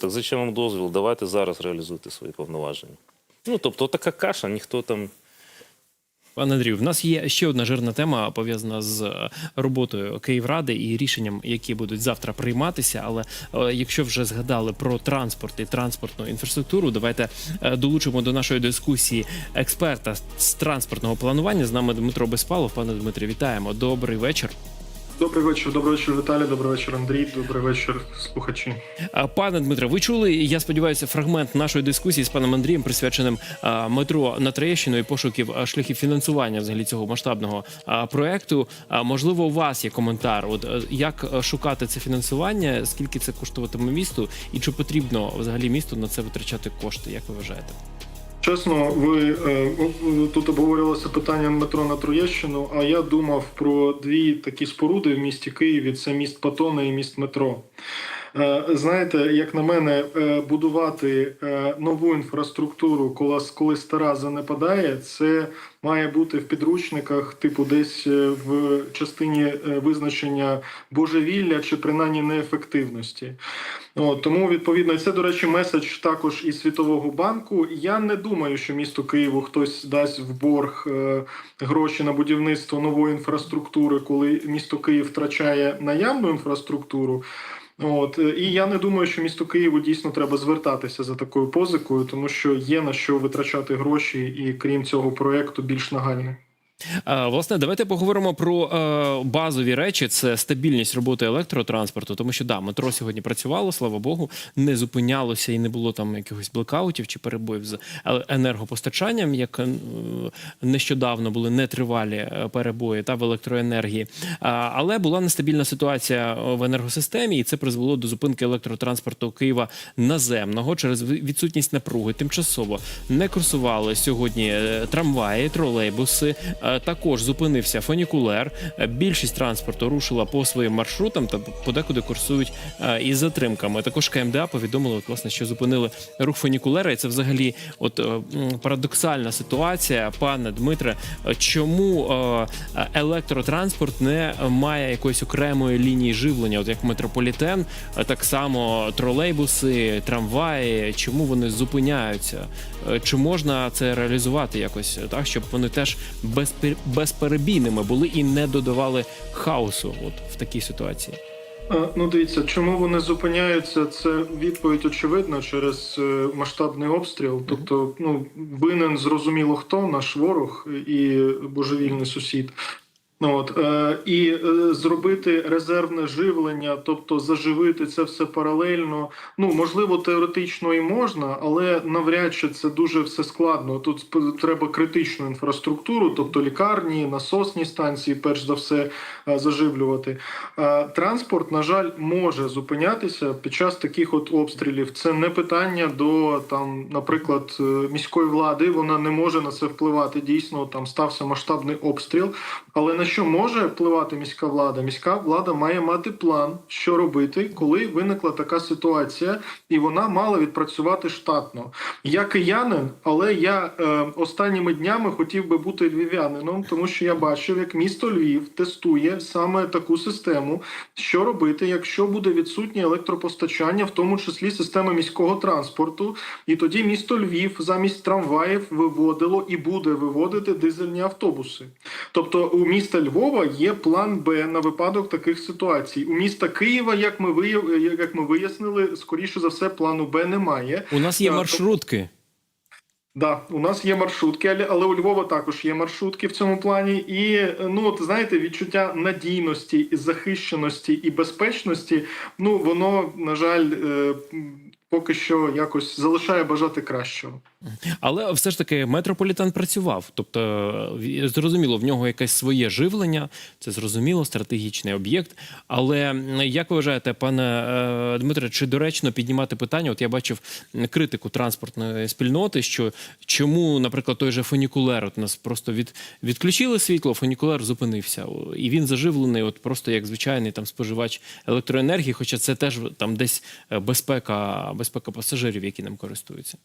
так зачем вам дозвіл? Давайте зараз реалізуйте свої повноваження. Ну, тобто, така каша, ніхто там. Пане Андрію, в нас є ще одна жирна тема пов'язана з е, роботою Київради і рішенням, які будуть завтра прийматися. Але е, якщо вже згадали про транспорт і транспортну інфраструктуру, давайте е, долучимо до нашої дискусії експерта з транспортного планування. З нами Дмитро Безпалов. Пане Дмитрі, вітаємо. Добрий вечір. Добрий вечір, добрий вечір, Віталій, добрий вечір, Андрій, добрий вечір, слухачі. Пане Дмитре, ви чули, я сподіваюся, фрагмент нашої дискусії з паном Андрієм, присвяченим метро на Троєщину і пошуків шляхів фінансування взагалі цього масштабного проекту. Можливо, у вас є коментар. От е, як е, шукати це фінансування, скільки це коштуватиме місту, і чи потрібно взагалі місту на це витрачати кошти? Як ви вважаєте? Чесно, ви е, тут обговорювалося питання метро на Троєщину, а я думав про дві такі споруди в місті Києві: це міст Патона і міст метро. Е, Знаєте, як на мене, е, будувати е, нову інфраструктуру, коли, коли стара занепадає, це має бути в підручниках, типу, десь в частині визначення божевілля чи принаймні неефективності. От, тому відповідно, це, до речі, меседж також і Світового банку. Я не думаю, що місту Києву хтось дасть в борг гроші на будівництво нової інфраструктури, коли місто Київ втрачає наявну інфраструктуру. От е, і я не думаю, що місту Києву дійсно треба звертатися за такою позикою, тому що є на що витрачати гроші, і крім цього проекту більш нагальне. А, Власне, давайте поговоримо про е, базові речі. Це стабільність роботи електротранспорту, тому що да, метро сьогодні працювало, слава Богу, не зупинялося і не було там якихось блекаутів чи перебоїв з е- енергопостачанням, як е, нещодавно були нетривалі е, перебої та в електроенергії. Але була нестабільна ситуація е, в енергосистемі, і це призвело до зупинки електротранспорту Києва наземного через відсутність напруги. Тимчасово не курсували сьогодні е, трамваї, тролейбуси. Е, Також зупинився фунікулер. Е, Більшість транспорту рушила по своїм маршрутам та подекуди курсують е, із затримками. Також КМДА повідомили, от, власне, що зупинили рух фунікулера, і це взагалі от парадоксальна ситуація. Пане Дмитре, чому електротранспорт не має якоїсь окремої лінії живлення, от як метрополітен, так само тролейбуси, трамваї. Чому вони зупиняються? Чи можна це реалізувати якось так, щоб вони теж безпер- безперебійними були і не додавали хаосу от в такій ситуації? Е, Ну, дивіться, чому вони зупиняються? Це відповідь очевидна через е, масштабний обстріл. Тобто, ну винен зрозуміло хто наш ворог і божевільний сусід. Ну, от, е, і е, зробити резервне живлення, тобто заживити це все паралельно. Ну можливо, теоретично і можна, але навряд чи це дуже все складно. Тут треба критичну інфраструктуру, тобто лікарні, насосні станції, перш за все е, заживлювати. Е, Транспорт, на жаль, може зупинятися під час таких от обстрілів. Це не питання до там, наприклад, е, міської влади. Вона не може на це впливати. Дійсно, там стався масштабний обстріл. Але на що може впливати міська влада? Міська влада має мати план, що робити, коли виникла така ситуація, і вона мала відпрацювати штатно. Я киянин, але я е, останніми днями хотів би бути львів'янином, тому що я бачив, як місто Львів тестує саме таку систему, що робити, якщо буде відсутнє електропостачання, в тому числі система міського транспорту. І тоді місто Львів замість трамваїв виводило і буде виводити дизельні автобуси. Тобто у міста Львова є план Б на випадок таких ситуацій. У міста Києва, як ми вияв... як ми вияснили, скоріше за все, плану Б немає. У нас є маршрутки. Да, у нас є маршрутки, але, але у Львова також є маршрутки в цьому плані. І е, ну от знаєте, відчуття надійності, і захищеності і безпечності. Ну воно на жаль е, поки що якось залишає бажати кращого. Але все ж таки метрополітен працював. Тобто, зрозуміло, в нього якесь своє живлення, це зрозуміло, стратегічний об'єкт. Але як ви вважаєте, пане е, Дмитре, чи доречно піднімати питання? От я бачив критику транспортної спільноти, що чому, наприклад, той же фунікулер от нас просто від, відключили світло, фунікулер зупинився, і він заживлений, от просто як звичайний там споживач електроенергії, хоча це теж там десь е, безпека, безпека пасажирів, які ним користуються.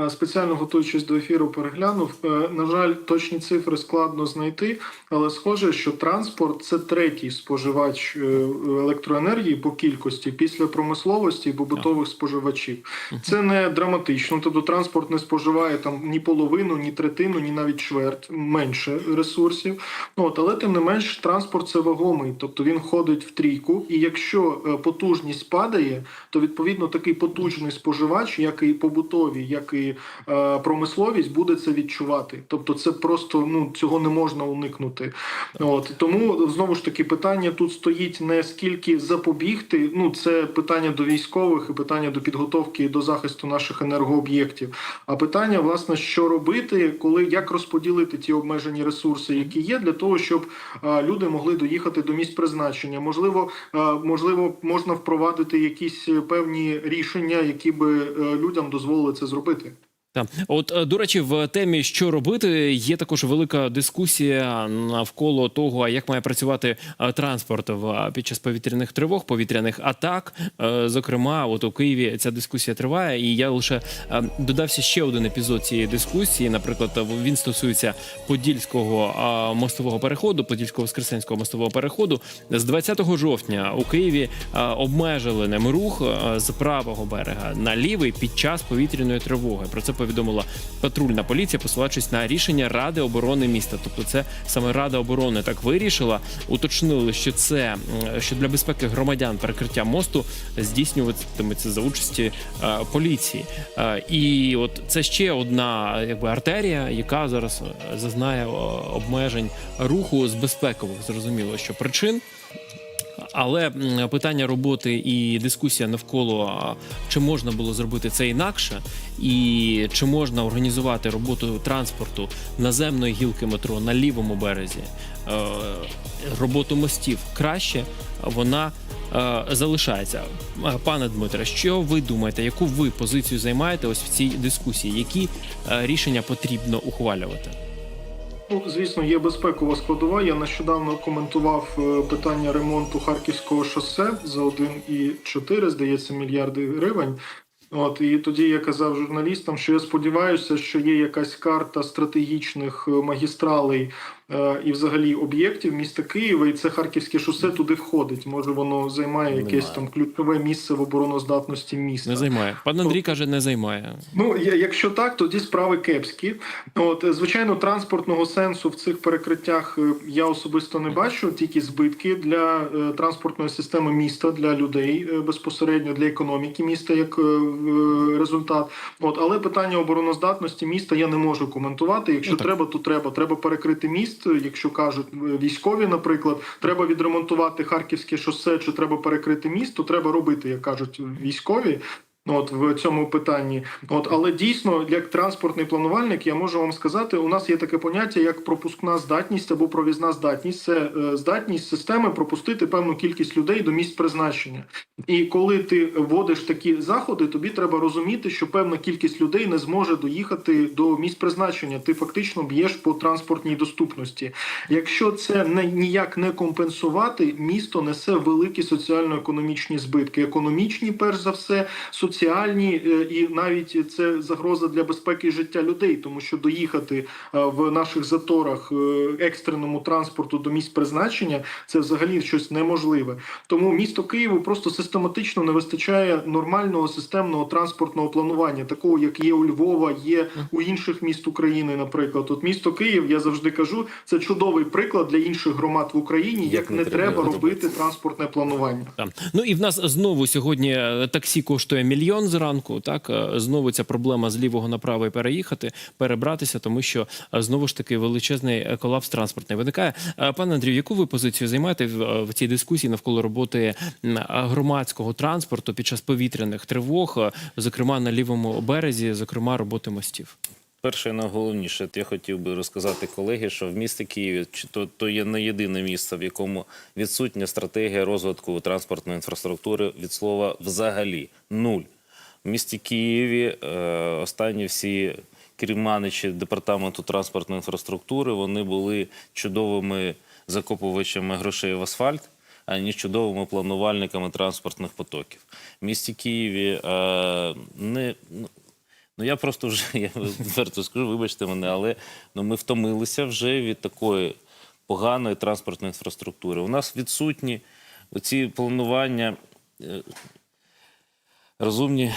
Е, спеціально готуючись до ефіру, переглянув. Е, На жаль, точні цифри складно знайти, але схоже, що транспорт це третій споживач е, електроенергії по кількості після промисловості і побутових споживачів. Це не драматично. Тобто транспорт не споживає там ні половину, ні третину, ні навіть чверть менше ресурсів. Ну, От, але тим не менш, транспорт це вагомий, тобто він ходить в трійку, і якщо потужність падає, то відповідно такий потужний споживач, як і побутові, як і е, промисловість, буде це відчувати. Тобто, це просто ну цього не можна уникнути. От тому знову ж таки питання тут стоїть не скільки запобігти. Ну це питання до військових і питання до підготовки і до захисту наших енергооб'єктів. А питання, власне, що робити, коли як розподілити ті обмежені ресурси, які є, для того, щоб е, люди могли доїхати до місць призначення. Можливо, е, можливо, можна впровадити якісь певні рішення, які би е, людям дозволили це зробити. Так. От, е, до речі, в темі що робити, є також велика дискусія навколо того, як має працювати е, транспорт в е, під час повітряних тривог, повітряних атак. Зокрема, от у Києві ця дискусія триває, і я лише додався ще один епізод цієї дискусії. Наприклад, він стосується подільського мостового переходу, подільського воскресенського мостового переходу. З 20 жовтня у Києві обмежили ним рух з правого берега на лівий під час повітряної тривоги. Про це повідомила патрульна поліція, посилаючись на рішення Ради оборони міста. Тобто, це саме Рада оборони так вирішила. Уточнили, що це що для безпеки громадян перекриття мосту здійснюватиметься за участі е, поліції. Е, і от це ще одна якби артерія, яка зараз е, зазнає обмежень руху з безпекових. Зрозуміло, що причин. Але питання роботи і дискусія навколо чи можна було зробити це інакше, і чи можна організувати роботу транспорту наземної гілки метро на лівому березі, е, роботу мостів краще, вона е, залишається. Е, Пане Дмитре, що ви думаєте, яку ви позицію займаєте ось в цій дискусії? Які рішення потрібно ухвалювати? Ну, звісно, є безпекова складова. Я нещодавно коментував е, питання ремонту харківського шосе за 1,4, здається, мільярди гривень. От і тоді я казав журналістам, що я сподіваюся, що є якась карта стратегічних е, магістралей і взагалі об'єктів міста Києва, і це харківське шосе туди входить. Може, воно займає якесь там ключове місце в обороноздатності міста. Не займає. Пан Андрій каже, не займає. Ну, якщо так, тоді справи кепські. От, е, звичайно, транспортного сенсу в цих перекриттях е, я особисто не бачу, тільки збитки для е, транспортної системи міста, для людей е, безпосередньо для економіки міста як е, результат. От, але питання обороноздатності міста я не можу коментувати. Якщо Ну, треба, то треба. Треба перекрити міст. Якщо кажуть військові, наприклад, треба відремонтувати харківське шосе, чи треба перекрити міст, то треба робити, як кажуть військові. От в цьому питанні, от але дійсно, як транспортний планувальник, я можу вам сказати, у нас є таке поняття як пропускна здатність або провізна здатність. Це е, здатність системи пропустити певну кількість людей до місць призначення. І коли ти вводиш такі заходи, тобі треба розуміти, що певна кількість людей не зможе доїхати до місць призначення. Ти фактично б'єш по транспортній доступності. Якщо це не ніяк не компенсувати, місто несе великі соціально-економічні збитки. Економічні, перш за все, соціальні е, і навіть це загроза для безпеки і життя людей, тому що доїхати е, в наших заторах е, екстреному транспорту до місць призначення це взагалі щось неможливе. Тому місто Києву просто систематично не вистачає нормального системного транспортного планування, такого як є у Львова, є у інших міст України. Наприклад, от місто Київ, я завжди кажу, це чудовий приклад для інших громад в Україні, як, не треба робити транспортне планування. Ну і в нас знову сьогодні таксі коштує мільйон зранку. Так Е, знову ця проблема з лівого на правий переїхати, перебратися, тому що е, знову ж таки величезний е, колапс транспортний виникає. Пане Андрію, яку ви позицію займаєте в, цій дискусії навколо роботи громадського транспорту під час повітряних тривог, зокрема на лівому березі, зокрема роботи мостів? Перше найголовніше, я хотів би розказати колеги, що в місті Києві то, то є не єдине місце, в якому відсутня стратегія розвитку транспортної інфраструктури від слова взагалі нуль. В місті Києві е, останні всі керманичі департаменту транспортної інфраструктури вони були чудовими закопувачами грошей в асфальт. Ані чудовими планувальниками транспортних потоків. В місті Києві е, не, ну, Ну я просто вже я відверто скажу, вибачте мене, але ну, ми втомилися вже від такої поганої транспортної інфраструктури. У нас відсутні ці планування. е, Розумні